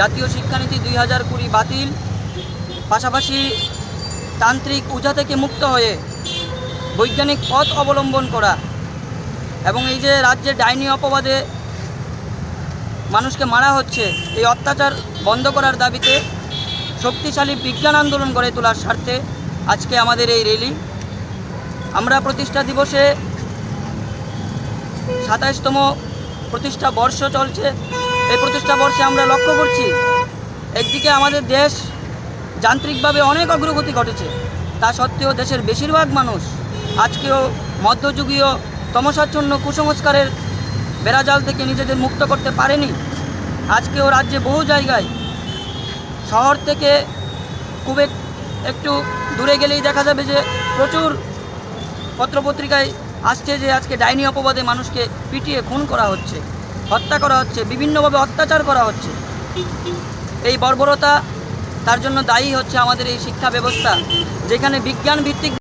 জাতীয় শিক্ষানীতি দুই হাজার কুড়ি বাতিল। পাশাপাশি তান্ত্রিক উজা থেকে মুক্ত হয়ে বৈজ্ঞানিক পথ অবলম্বন করা এবং এই যে রাজ্যে ডাইনি অপবাদে মানুষকে মারা হচ্ছে, এই অত্যাচার বন্ধ করার দাবিতে শক্তিশালী বিজ্ঞান আন্দোলন গড়ে তোলার স্বার্থে আজকে আমাদের এই র্যালি আমরা প্রতিষ্ঠা দিবসে সাতাইশতম প্রতিষ্ঠা বর্ষ চলছে। এই প্রতিষ্ঠা বর্ষে আমরা লক্ষ্য করছি, একদিকে আমাদের দেশ যান্ত্রিকভাবে অনেক অগ্রগতি ঘটেছে, তা সত্ত্বেও দেশের বেশিরভাগ মানুষ আজকেও মধ্যযুগীয় তমসাচ্ছন্ন কুসংস্কারের বেড়াজাল থেকে নিজেদের মুক্ত করতে পারেনি। আজকেও রাজ্যে বহু জায়গায়, শহর থেকে খুব এক- একটু দূরে গেলেই দেখা যাবে যে প্রচুর পত্রপত্রিকায় আসছে যে আজকে ডাইনি অপবাদে মানুষকে পিটিয়ে খুন করা হচ্ছে, হত্যা করা হচ্ছে, বিভিন্নভাবে অত্যাচার করা হচ্ছে। এই বর্বরতা তার জন্য দায়ী হচ্ছে আমাদের এই শিক্ষা ব্যবস্থা, যেখানে বিজ্ঞান ভিত্তিক